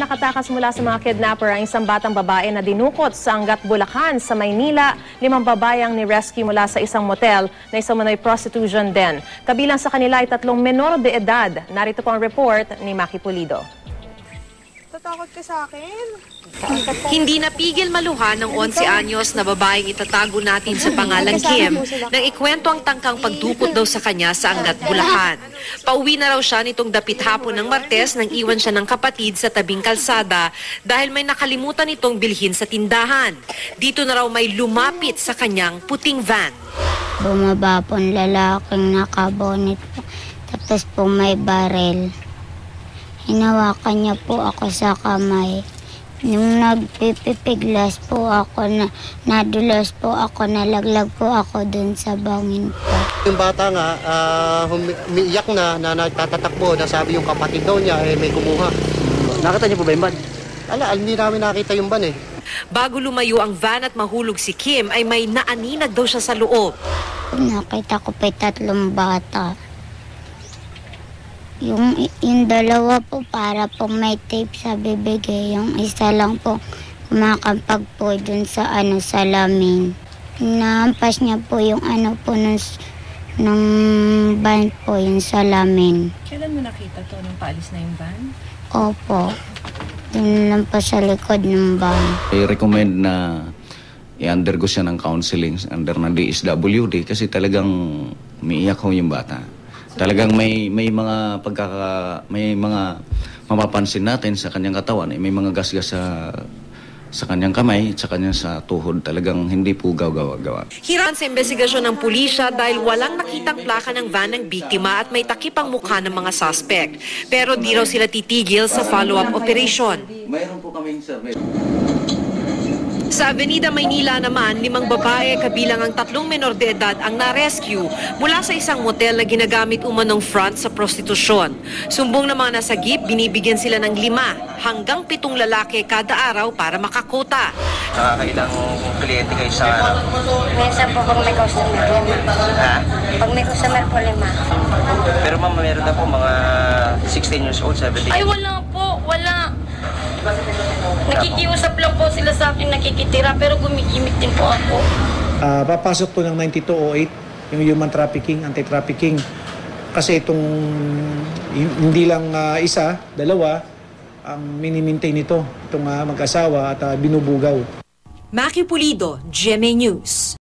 Nakatakas mula sa mga kidnapper ang isang batang babae na dinukot sa Angat, Bulacan sa Maynila. Limang babayang ni-rescue mula sa isang motel na isang manoy prostitution den. Kabilang sa kanila ay tatlong menor de edad. Narito po ang report ni Maki Pulido. Tatakot ka sa akin? Hindi napigil maluha ng 11 anyos na babaeng itatago natin sa pangalang Kim nang ikwento ang tangkang pagdukot daw sa kanya sa Angat, Bulacan. Pauwi na raw siya nitong dapit hapon ng Martes nang iwan siya ng kapatid sa tabing kalsada dahil may nakalimutan itong bilhin sa tindahan. Dito na raw may lumapit sa kanyang puting van. Bumaba po ang lalaking nakabonit po. Tapos po may barel. Hinawakan niya po ako sa kamay. Nung nagpipipiglas po ako, na, nadulas po ako, nalaglag po ako dun sa bangin po. Yung bata nga, humi- umiiyak na, na nagtatatakbo, na sabi yung kapatid daw niya, eh, may kumuha. Nakita niyo po ba yung ban? Ala, hindi namin nakita yung ban eh. Bago lumayo ang van at mahulog si Kim ay may naaninag daw siya sa loob. Nakita ko pa tatlong bata. Yung, yung dalawa po para po may tape sa bibig eh. Yung isa lang po kumakapag po dun sa ano salamin. Naampas niya po yung ano po nung, nung van po yung salamin. Kailan mo nakita to nung paalis na yung van? Opo. Dun lang po sa likod ng van. I-recommend na i-undergo siya ng counseling under ng DSWD kasi talagang umiiyak ho yung bata. Talagang may may mga pagkaka may mga mapapansin natin sa kanyang katawan, eh, may mga gasgas sa sa kanyang kamay at sa kanyang sa tuhod. Talagang hindi po gawa-gawa. Hiran sa investigasyon ng pulisya dahil walang nakitang plaka ng van ng biktima at may takip ang mukha ng mga suspect. Pero di raw sila titigil sa follow-up operation. Mayroon po kaming survey. Sa Avenida Maynila naman, limang babae kabilang ang tatlong menor de edad ang na-rescue mula sa isang motel na ginagamit umanong front sa prostitusyon. Sumbong ng mga nasagip, binibigyan sila ng lima hanggang pitong lalaki kada araw para makakota. Nakakailang kliyente kayo sa ano? Minsan po pag may customer, lima. Ha? Pag may customer po, lima. Pero ma'am, meron na po mga 16 years old, 17 Ay. Wala. Nakikiusap lang po sila sa akin, nakikitira, pero gumigimik din po ako. Ah, papasok po ng 9208 yung human trafficking, anti-trafficking. Kasi itong hin- hindi lang ah, isa, dalawa, ang minimaintain nito, itong ah, mag-asawa at ah, binubugaw. Maki Pulido, GMA News.